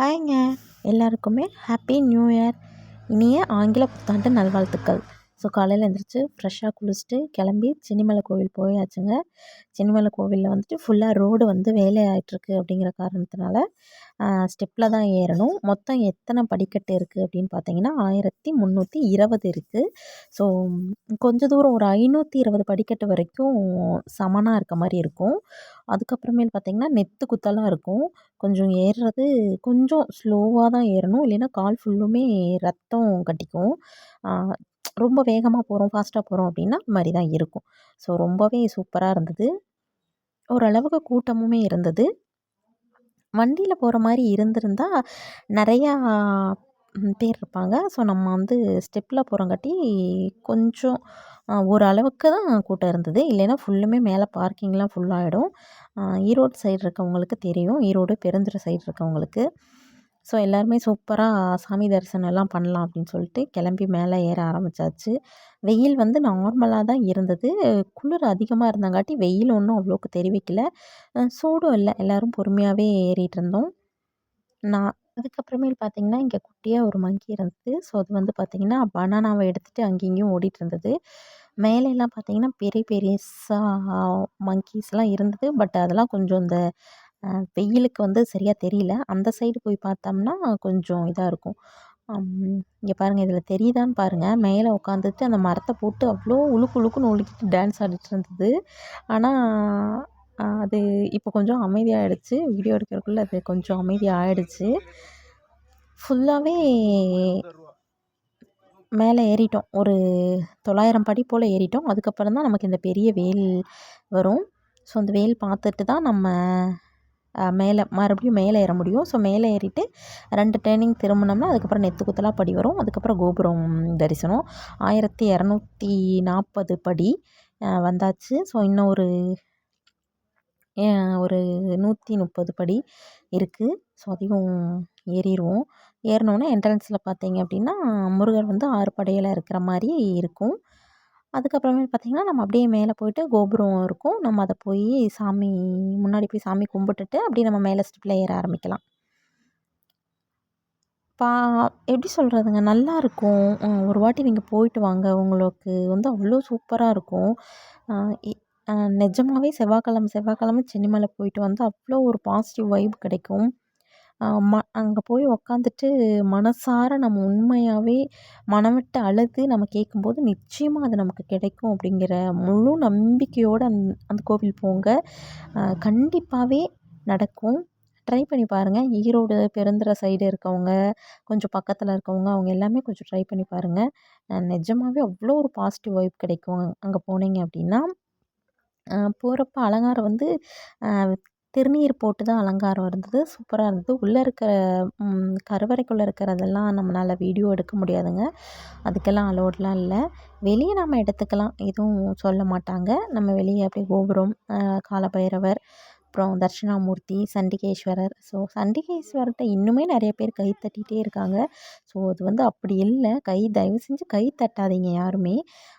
ஹாய்ங்க. எல்லாருக்குமே happy new year இனிய ஆங்கில புத்தாண்டு நல்வாழ்த்துக்கள். ஸோ காலையில் எழுந்திரிச்சி ஃப்ரெஷ்ஷாக குளிச்சுட்டு கிளம்பி சென்னிமலை கோவில் போயாச்சுங்க. சின்னிமலை கோவிலில் வந்துட்டு ஃபுல்லாக ரோடு வந்து வேலை அப்படிங்கிற காரணத்தினால ஸ்டெப்பில் தான் ஏறணும். மொத்தம் எத்தனை படிக்கட்டு இருக்குது அப்படின்னு பார்த்தீங்கன்னா ஆயிரத்தி முந்நூற்றி இருபது இருக்குது ஸோ கொஞ்சம் தூரம் ஒரு ஐநூற்றி இருபது படிக்கட்டு வரைக்கும் சமனாக இருக்க மாதிரி இருக்கும். அதுக்கப்புறமேல் பார்த்திங்கன்னா நெத்து குத்தலாக இருக்கும். கொஞ்சம் ஏறுறது கொஞ்சம் ஸ்லோவாக தான் ஏறணும். இல்லைன்னா கால் ஃபுல்லுமே ரத்தம் கட்டிக்கும். ரொம்ப வேகமாக போகிறோம் ஃபாஸ்ட்டாக போகிறோம் அப்படின்னா இந்த மாதிரி தான் இருக்கும். ஸோ ரொம்பவே சூப்பராக இருந்தது. ஓரளவுக்கு கூட்டமுமே இருந்தது. வண்டியில் போகிற மாதிரி இருந்திருந்தால் நிறையா பேர் இருப்பாங்க. ஸோ நம்ம வந்து ஸ்டெப்பில் போகிறங்காட்டி கொஞ்சம் ஓரளவுக்கு தான் கூட்டம் இருந்தது. இல்லைன்னா ஃபுல்லுமே மேலே பார்க்கிங்லாம் ஃபுல்லாகிடும் ஈரோடு சைடு இருக்கவங்களுக்கு தெரியும். ஈரோடு பெருந்துறை சைடு இருக்கவங்களுக்கு. ஸோ எல்லாருமே சூப்பராக சாமி தரிசனம்லாம் பண்ணலாம் அப்படின்னு சொல்லிட்டு கிளம்பி மேலே ஏற ஆரம்பித்தாச்சு வெயில் வந்து நார்மலாக தான் இருந்தது. குளிர் அதிகமாக இருந்தங்காட்டி வெயில் ஒன்றும் அவ்வளோக்கு தெரிவிக்கல. சூடும் இல்லை. எல்லோரும் பொறுமையாகவே ஏறிட்டு இருந்தோம். நான் அதுக்கப்புறமேல் பார்த்திங்கன்னா இங்கே குட்டியாக ஒரு மங்கி இருந்தது. ஸோ அது வந்து பார்த்திங்கன்னா பனானாவை எடுத்துகிட்டு அங்கேயும் இங்கேயும் ஓடிட்டு இருந்தது. மேலெல்லாம் பார்த்திங்கன்னா பெரிய பெருசாக மங்கீஸ்லாம் இருந்தது. பட் அதெல்லாம் கொஞ்சம் இந்த வெயிலுக்கு வந்து சரியாக தெரியல. அந்த சைடு போய் பார்த்தோம்னா கொஞ்சம் இதாக இருக்கும். இங்கே பாருங்கள் இதில் தெரியுதான்னு பாருங்கள் மேலே உட்காந்துட்டு அந்த மரத்தை போட்டு அவ்வளோ உழுக்கு உழுக்குன்னு உழுக்கிட்டு டான்ஸ் ஆடிட்டு இருந்தது. ஆனால் அது இப்போ கொஞ்சம் அமைதியாகிடுச்சு வீடியோ எடுக்கிறதுக்குள்ளே அது கொஞ்சம் அமைதியாகிடுச்சு ஃபுல்லாகவே மேலே ஏறிட்டோம். ஒரு தொள்ளாயிரம் படி போல் ஏறிட்டோம். அதுக்கப்புறம் தான் நமக்கு இந்த பெரிய வேல் வரும். ஸோ அந்த வேல் பார்த்துட்டு தான் நம்ம மேலே மறுபடியும் மேலே ஏற முடியும். ஸோ மேலே ஏறிட்டு ரெண்டு டேர்னிங் திரும்பினோம்னா அதுக்கப்புறம் நெத்து குத்தலாக படி வரும். அதுக்கப்புறம் கோபுரம் தரிசனம். ஆயிரத்தி இரநூத்தி நாற்பது படி வந்தாச்சு. ஸோ இன்னும் ஒரு ஒரு நூற்றி முப்பது படி இருக்குது ஸோ அதையும் ஏறிடுவோம் ஏறினோன்னே என்ட்ரன்ஸில் பார்த்தீங்க அப்படின்னா முருகர் வந்து ஆறு படையில் இருக்கிற மாதிரி இருக்கும். அதுக்கப்புறமேட்டு பார்த்திங்கன்னா நம்ம அப்படியே மேலே போயிட்டு கோபுரம் இருக்கும். நம்ம அதை போய் சாமி முன்னாடி போய் சாமி கும்பிட்டுட்டு அப்படியே நம்ம மேலே ஸ்டெப்பில் ஏற ஆரம்பிக்கலாம். பா எப்படி சொல்கிறதுங்க நல்லாயிருக்கும் ஒரு வாட்டி நீங்கள் போயிட்டு வாங்க. உங்களுக்கு வந்து அவ்வளோ சூப்பராக இருக்கும். நிஜமாகவே செவ்வாய்க்கிழம செவ்வாய்க்கிழம சென்னிமலை போயிட்டு வந்து அவ்வளோ ஒரு பாசிட்டிவ் வைப் கிடைக்கும். ம அங்கே போய் உக்காந்துட்டு மனசார நம்ம உண்மையாகவே மனம் விட்டு அழுது நம்ம கேட்கும்போது நிச்சயமாக அது நமக்கு கிடைக்கும் அப்படிங்கிற முழு நம்பிக்கையோடு அந் அந்த கோவில் போங்க. கண்டிப்பாகவே நடக்கும். ட்ரை பண்ணி பாருங்கள் ஈரோடு பெருந்துறை சைடு இருக்கவங்க கொஞ்சம் பக்கத்தில் இருக்கவங்க அவங்க எல்லாமே கொஞ்சம் ட்ரை பண்ணி பாருங்கள் நிஜமாகவே அவ்வளோ ஒரு பாசிட்டிவ் வைப் கிடைக்கும். அங்கே போனீங்க அப்படின்னா போகிறப்ப அலங்காரம் வந்து திருநீர் போட்டு தான் அலங்காரம் இருந்தது. சூப்பராக இருந்தது. உள்ளே இருக்கிற கருவறைக்குள்ளே இருக்கிறதெல்லாம் நம்மளால் வீடியோ எடுக்க முடியாதுங்க. அதுக்கெல்லாம் அலோட்லாம் இல்லை. வெளியே நம்ம எடுத்துக்கலாம். எதுவும் சொல்ல மாட்டாங்க. நம்ம வெளியே அப்படியே கோபுரம் காலபைரவர் அப்புறம் தட்சிணாமூர்த்தி சண்டிகேஸ்வரர். ஸோ சண்டிகேஸ்வரர்கிட்ட இன்னுமே நிறைய பேர் கை தட்டிகிட்டே இருக்காங்க. ஸோ அது வந்து அப்படி இல்லை. கை தயவு செஞ்சு கை தட்டாதீங்க யாருமே.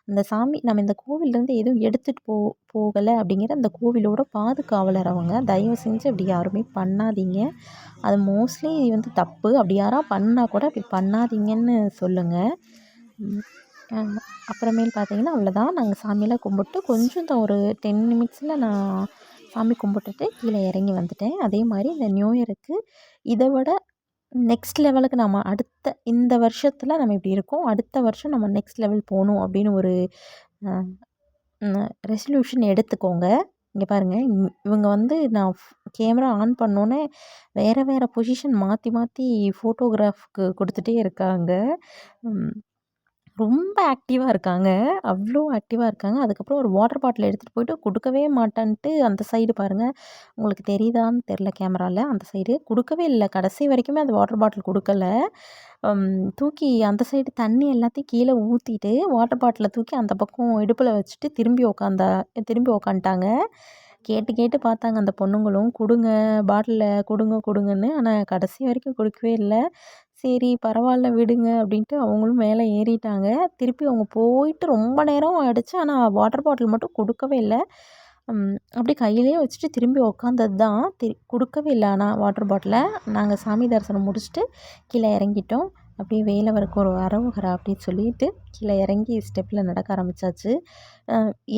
அந்த சாமி நம்ம இந்த கோவிலேருந்து எதுவும் எடுத்துகிட்டு போ போகலை அப்படிங்கிற அந்த கோவிலோட பாதுகாவலர் அவங்க. தயவு செஞ்சு அப்படி யாருமே பண்ணாதீங்க. அது மோஸ்ட்லி வந்து தப்பு. அப்படி யாராக பண்ணால் கூட அப்படி பண்ணாதீங்கன்னு சொல்லுங்கள் அப்புறமேல் பார்த்தீங்கன்னா அவ்வளோதான் நாங்கள் சாமியெல்லாம் கும்பிட்டு கொஞ்சம் தான் ஒரு டென் மினிட்ஸில் நான் சாமி கும்பிட்டுட்டு கீழே இறங்கி வந்துட்டேன். அதே மாதிரி இந்த நியூ இயருக்கு இதை விட நெக்ஸ்ட் லெவலுக்கு நம்ம அடுத்த இந்த வருஷத்தில் நம்ம இப்படி இருக்கோம். அடுத்த வருஷம் நம்ம நெக்ஸ்ட் லெவல் போகணும் அப்படின்னு ஒரு ரெசல்யூஷன் எடுத்துக்கோங்க. இங்கே பாருங்கள் இவங்க வந்து நான் கேமரா ஆன் பண்ணோன்னே வேறு வேறு பொசிஷன் மாற்றி மாற்றி ஃபோட்டோகிராஃப்க்கு கொடுத்துட்டே இருக்காங்க. ரொம்ப ஆக்டிவாக இருக்காங்க. அவ்வளோ ஆக்டிவாக இருக்காங்க. அதுக்கப்புறம் ஒரு வாட்டர் பாட்டில் எடுத்துகிட்டு போயிட்டு கொடுக்கவே மாட்டேன்ட்டு அந்த சைடு பாருங்கள் உங்களுக்கு தெரியுதான்னு தெரில கேமராவில் அந்த சைடு கொடுக்கவே இல்லை. கடைசி வரைக்குமே அந்த வாட்டர் பாட்டில் கொடுக்கல. தூக்கி அந்த சைடு தண்ணி எல்லாத்தையும் கீழே ஊற்றிட்டு வாட்டர் பாட்டிலை தூக்கி அந்த பக்கம் இடுப்பில் வச்சுட்டு திரும்பி உக்காந்தா திரும்பி உக்காந்துட்டாங்க. கேட்டு கேட்டு பார்த்தாங்க அந்த பொண்ணுங்களும். கொடுங்க பாட்டிலில் கொடுங்க கொடுங்கன்னு. ஆனால் கடைசி வரைக்கும் கொடுக்கவே இல்லை. சரி பரவாயில்ல விடுங்க அப்படின்ட்டு அவங்களும் மேலே ஏறிட்டாங்க. திருப்பி அவங்க போயிட்டு ரொம்ப நேரம் ஆகிடுச்சு ஆனால் வாட்டர் பாட்டில் மட்டும் கொடுக்கவே இல்லை. அப்படியே கையிலேயே வச்சுட்டு திரும்பி உக்காந்தது தான். திரு கொடுக்கவே இல்லை ஆனால் வாட்டர் பாட்டிலை நாங்கள் சாமி தரிசனம் முடிச்சுட்டு கீழே இறங்கிட்டோம். அப்படியே வேலவருக்கு ஒரு அரோகரா அப்படின்னு சொல்லிட்டு கீழே இறங்கி ஸ்டெப்பில் நடக்க ஆரம்பிச்சாச்சு.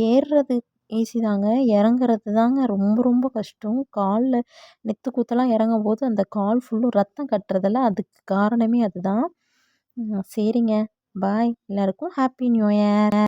ஏறுறது ஈஸி தாங்க இறங்குறது தாங்க ரொம்ப ரொம்ப கஷ்டம். காலில் நெத்து குத்தெல்லாம் இறங்கும் போது அந்த கால் ஃபுல்லும் ரத்தம் கட்டுறதில்ல அதுக்கு காரணமே அதுதான். சரிங்க. பாய். எல்லாருக்கும் ஹாப்பி நியூ இயர்